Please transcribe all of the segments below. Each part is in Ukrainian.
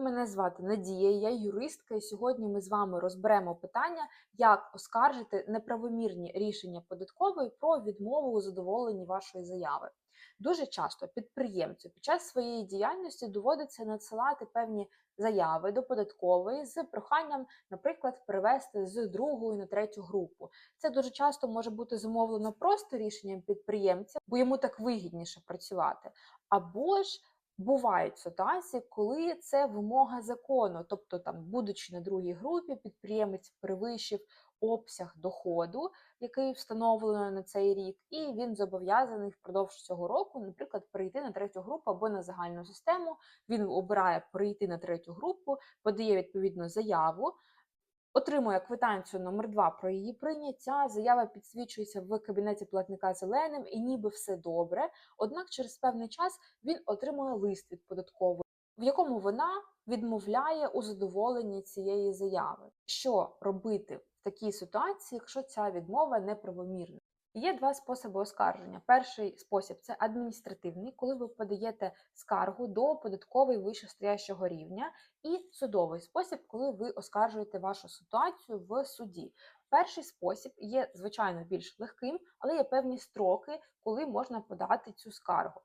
Мене звати Надія, я юристка, і сьогодні ми з вами розберемо питання, як оскаржити неправомірні рішення податкової про відмову у задоволенні вашої заяви. Дуже часто підприємцю під час своєї діяльності доводиться надсилати певні заяви до податкової з проханням, наприклад, перевести з другої на третю групу. Це дуже часто може бути зумовлено просто рішенням підприємця, бо йому так вигідніше працювати, або ж Бувають ситуації, коли це вимога закону, тобто, там, будучи на другій групі, підприємець перевищив обсяг доходу, який встановлено на цей рік, і він зобов'язаний впродовж цього року, наприклад, перейти на третю групу або на загальну систему. Він обирає перейти на третю групу, подає відповідну заяву. Отримує квитанцію номер 2 про її прийняття. Заява підсвічується в кабінеті платника зеленим, і ніби все добре. Однак через певний час він отримує лист від податкової, в якому вона відмовляє у задоволенні цієї заяви. Що робити в такій ситуації, якщо ця відмова неправомірна? Є два способи оскарження. Перший спосіб це адміністративний, коли ви подаєте скаргу до податкової вищестоящого рівня, і судовий спосіб, коли ви оскаржуєте вашу ситуацію в суді. Перший спосіб є, звичайно, більш легким, але є певні строки, коли можна подати цю скаргу.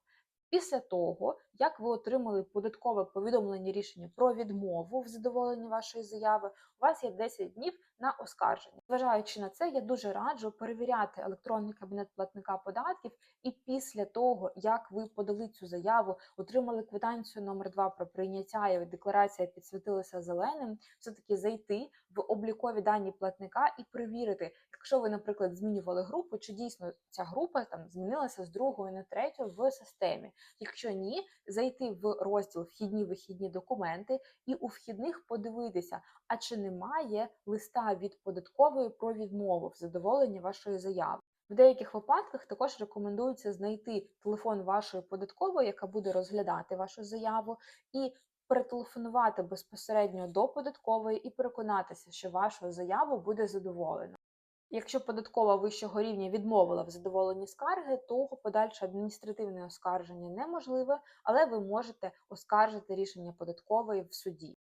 Після того, як ви отримали податкове повідомлення рішення про відмову в задоволенні вашої заяви, у вас є 10 днів на оскарження. Зважаючи на це, я дуже раджу перевіряти електронний кабінет платника податків, і після того, як ви подали цю заяву, отримали квитанцію номер 2 про прийняття і декларація підсвітилася зеленим, все таки зайти в облікові дані платника і перевірити, якщо ви, наприклад, змінювали групу, чи дійсно ця група там змінилася з другої на третю в системі. Якщо ні, зайти в розділ Вхідні вихідні документи і у вхідних подивитися, а чи немає листа від податкової про відмову в задоволенні вашої заяви. В деяких випадках також рекомендується знайти телефон вашої податкової, яка буде розглядати вашу заяву, і перетелефонувати безпосередньо до податкової і переконатися, що вашу заяву буде задоволено. Якщо податкова вищого рівня відмовила в задоволенні скарги, то подальше адміністративне оскарження неможливе, але ви можете оскаржити рішення податкової в суді.